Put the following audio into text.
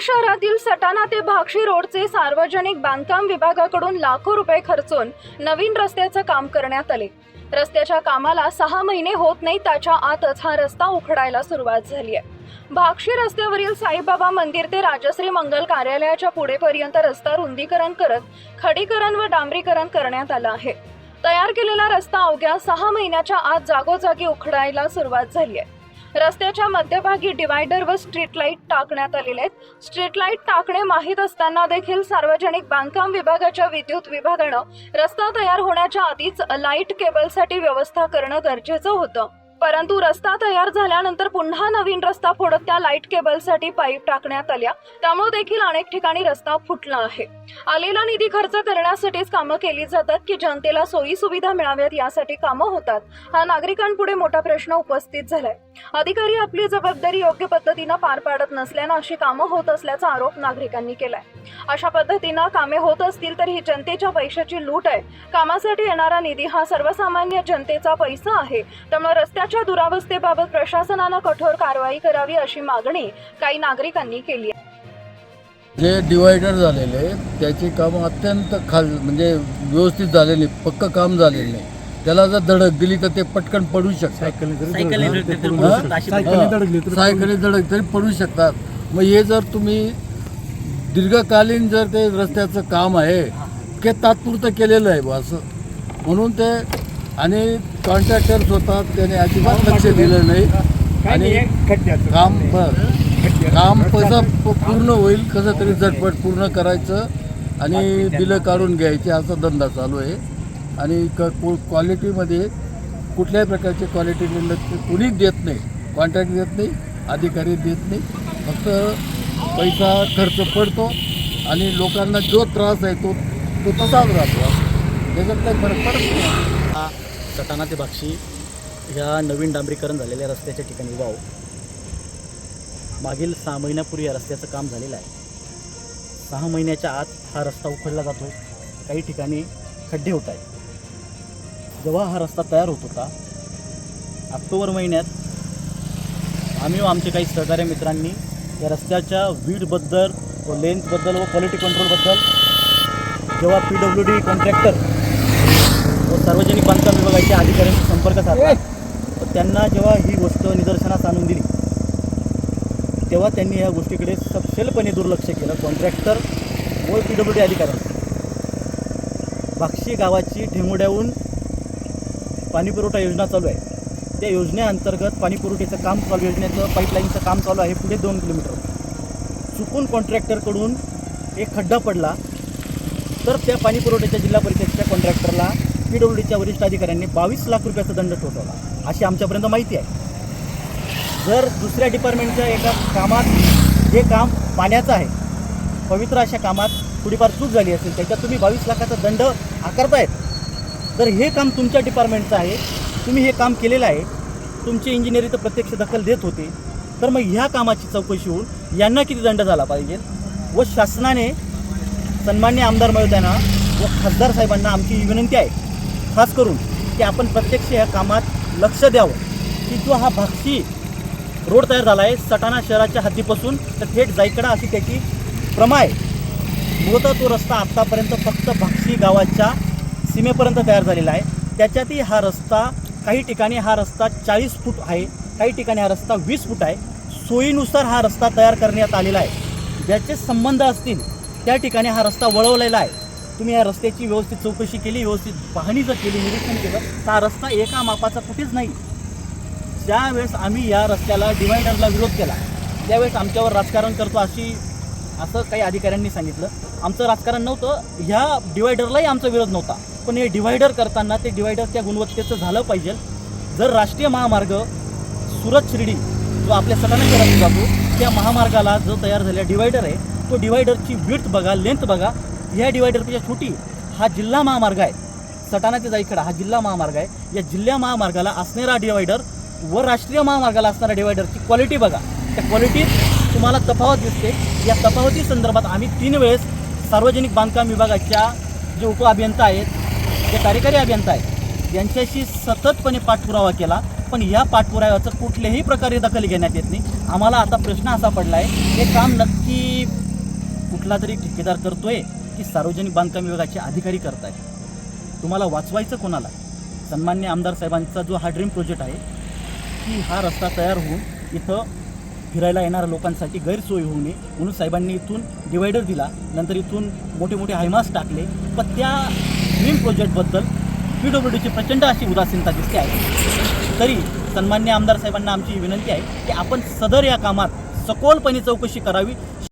शहरातील सटाणा ते भाक्षी रोडचे सार्वजनिक बांधकाम विभागाकडून लाखो रुपये खर्चून नवीन रस्त्याचं काम करण्यात आले. रस्त्याच्या कामाला सहा महिने होत नाही त्याच्या आतच हा रस्ता उखडायला सुरुवात झाली आहे. भाक्षी रस्त्यावरील साईबाबा मंदिर ते राजश्री मंगल कार्यालयाच्या पुढेपर्यंत रस्ता रुंदीकरण करत खडीकरण व डांबरीकरण करण्यात आलं आहे. तयार केलेला रस्ता अवघ्या सहा महिन्याच्या आत जागोजागी उखडायला सुरुवात झाली आहे. रस्त्याच्या मध्यभागी डिवायडर व स्ट्रीट लाइट टाकण्यात आलेले आहेत. स्ट्रीट लाइट टाकणे माहीत असताना देखील सार्वजनिक बांधकाम विभागाच्या विद्युत विभागानं रस्ता तयार होण्याच्या आधीच लाइट केबलसाठी व्यवस्था करणं गरजेचं होतं. परंतु रस्ता तयार झाल्यानंतर पुन्हा नवीन रस्ता फोडत त्या लाइट केबलसाठी पाईप टाकण्यात आल्या. त्यामुळे देखील अनेक ठिकाणी रस्ता फुटला आहे. आलेला निधी खर्च करण्यासाठीच कामं केली जातात की जनतेला सोयी सुविधा मिळाव्यात यासाठी कामं होतात हा नागरिकांपुढे मोठा प्रश्न उपस्थित झालाय. अधिकारी आपली जबाबदारी योग्य पद्धतीनं पार पाडत नसल्यानं अशी कामं होत असल्याचा आरोप नागरिकांनी केलाय. अशा पद्धतीनं कामे होत असतील तर ही जनतेच्या पैशाची लूट आहे. कामासाठी येणारा निधी हा सर्वसामान्य जनतेचा पैसा आहे. त्यामुळे रस्त्याच्या दुरावस्थेबाबत प्रशासनानं कठोर कारवाई करावी अशी मागणी काही नागरिकांनी केली आहे. जे डिवायडर झालेले त्याची कामं अत्यंत खाल म्हणजे व्यवस्थित झालेली पक्क काम झालेलं नाही. त्याला जर धडक दिली तर ते पटकन पडू शकतात. सायकली धडक तरी पडू शकतात. मग हे जर तुम्ही दीर्घकालीन जर ते रस्त्याचं काम आहे ते तात्पुरतं केलेलं आहे बुवा असं. म्हणून ते आणि कॉन्ट्रॅक्टर्स होतात त्याने अजिबात लक्ष दिलं नाही. आणि काम काम कसं पूर्ण होईल कसं तरी झटपट पूर्ण करायचं आणि बिलं काढून घ्यायचे असा धंदा चालू आहे. आणि क को- क्वालिटीमध्ये कुठल्याही प्रकारची क्वालिटी लक्ष कुणीच देत नाही कॉन्ट्रॅक्ट देत नाही अधिकारी देत नाही. फक्त पैसा खर्च पडतो आणि लोकांना जो त्रास आहे तो तो तसाच राहतो. त्याच्यात काही फरक पडत नाही. हा. सटाणा ते बाक्षी ह्या नवीन डांबरीकरण झालेल्या रस्त्याच्या ठिकाणी. वाव. मागील सहा महिन्यापूर्वी या रस्त्याचं काम झालेलं आहे. सहा महिन्याच्या आत हा रस्ता उखडला जातो. काही ठिकाणी खड्डे होत आहेत. जेव्हा हा रस्ता तयार होत होता ऑक्टोबर महिन्यात आम्ही व आमचे काही सहकार्य मित्रांनी या रस्त्याच्या वीडबद्दल व लेंथबद्दल व क्वालिटी कंट्रोलबद्दल जेव्हा पी डब्ल्यू डी कॉन्ट्रॅक्टर सार्वजनिक बांधकाम विभागाच्या अधिकाऱ्यांशी संपर्क साधला. तर त्यांना जेव्हा ही गोष्ट निदर्शनास आणून दिली तेव्हा त्यांनी या गोष्टीकडे सपशेलपणे दुर्लक्ष केलं. कॉन्ट्रॅक्टर व पी डब्ल्यू डी अधिकाऱ्यांनी बाक्षी गावाची ठेंगोड्याहून पाणीपुरवठा योजना चालू आहे. त्या योजनेअंतर्गत पाणीपुरवठ्याचं काम चालू योजनेचं पाईपलाईनचं काम चालू आहे पुढे दोन किलोमीटर. चुकून कॉन्ट्रॅक्टरकडून एक खड्डा पडला तर त्या पाणी पुरवठ्याच्या जिल्हा परिषदेच्या कॉन्ट्रॅक्टरला पी वरिष्ठ अधिकाऱ्यांनी बावीस लाख रुपयाचा दंड ठोठवला. अशी आमच्यापर्यंत माहिती आहे. जर दुसऱ्या डिपार्टमेंटच्या एका कामात जे काम पाण्याचं आहे पवित्र अशा कामात थोडीफार चूक झाली असेल त्याच्यात तुम्ही बावीस लाखाचा दंड आकारतायत. तर हे काम तुमच्या डिपार्टमेंटचं आहे. तुम्ही हे काम केलेलं आहे. तुमची इंजिनिअर इथं प्रत्यक्ष दखल देत होते. तर मग ह्या कामाची चौकशी होऊन यांना किती दंड झाला पाहिजे? व शासनाने सन्मान्य आमदार महोदयांना व खासदार साहेबांना आमची विनंती आहे. खास करून की आपण प्रत्यक्ष या कामात लक्ष द्यावं. की जो हा भाक्षी रोड तयार झाला आहे सटाणा शहराच्या हद्दीपासून तर थेट जायकडा अशी त्याची प्रमा आहे. मूळतः तो रस्ता आत्तापर्यंत फक्त भाक्षी गावाच्या सीमेपर्यंत तयार झालेला आहे. त्याच्यातही हा रस्ता काही ठिकाणी हा रस्ता चाळीस फूट आहे काही ठिकाणी हा रस्ता वीस फूट आहे. सोयीनुसार हा रस्ता तयार करण्यात आलेला आहे. ज्याचे संबंध असतील त्या ठिकाणी हा रस्ता वळवलेला आहे. तुम्ही या रस्त्याची व्यवस्थित चौकशी केली व्यवस्थित पाहणी जर केली निरीक्षण केलं तर हा रस्ता एका मापाचा कुठेच नाही. ज्यावेळेस आम्ही या रस्त्याला डिवायडरला विरोध केला त्यावेळेस आमच्यावर राजकारण करतो अशी असं काही अधिकाऱ्यांनी सांगितलं. आमचं राजकारण नव्हतं ह्या डिवायडरलाही आमचा विरोध नव्हता. पण हे डिवायडर करताना ते डिवायडरच्या गुणवत्तेचं झालं पाहिजे. जर राष्ट्रीय महामार्ग सुरत शिर्डी जो आपल्या सटाणा शहरातून जातो त्या महामार्गाला जो तयार झालेला डिवायडर आहे तो डिवायडरची विड्थ बघा लेंथ बघा ह्या डिवायडरपेक्षा छोटी हा जिल्हा महामार्ग आहे. सटाणा ते जाईकडा हा जिल्हा महामार्ग आहे. या जिल्हा महामार्गाला असणारा डिवायडर व राष्ट्रीय महामार्गाला असणाऱ्या डिवायडरची क्वालिटी बघा. त्या क्वालिटीत तुम्हाला तफावत दिसते. या तफावती संदर्भात आम्ही तीन वेळेस सार्वजनिक बांधकाम विभागाच्या जे उप अभियंता आहेत जे कार्यकारी अभियंता आहेत यांच्याशी सततपणे पाठपुरावा केला. पण या पाठपुराव्याचं कुठल्याही प्रकारे दखल घेण्यात येत नाही. आम्हाला आता प्रश्न असा पडला आहे हे काम नक्की कुठला तरी ठेकेदार करतोय. की सार्वजनिक बांधकाम विभागाचे अधिकारी करताय तुम्हाला वाचवायचं कोणाला? सन्मान्य आमदार साहेबांचा जो हा ड्रीम प्रोजेक्ट आहे की हा रस्ता तयार होऊन इथं फिरायला येणाऱ्या लोकांसाठी गैरसोय होऊ नये. म्हणून साहेबांनी इथून डिवायडर दिला नंतर इथून मोठे मोठे हायमास टाकले. पण त्या ड्रीम प्रोजेक्टबद्दल पी डब्ल्यू डीची प्रचंड अशी उदासीनता दिसते आहे. तरी सन्मान्य आमदार साहेबांना आमची विनंती आहे की आपण सदर या कामात सखोलपणे चौकशी करावी.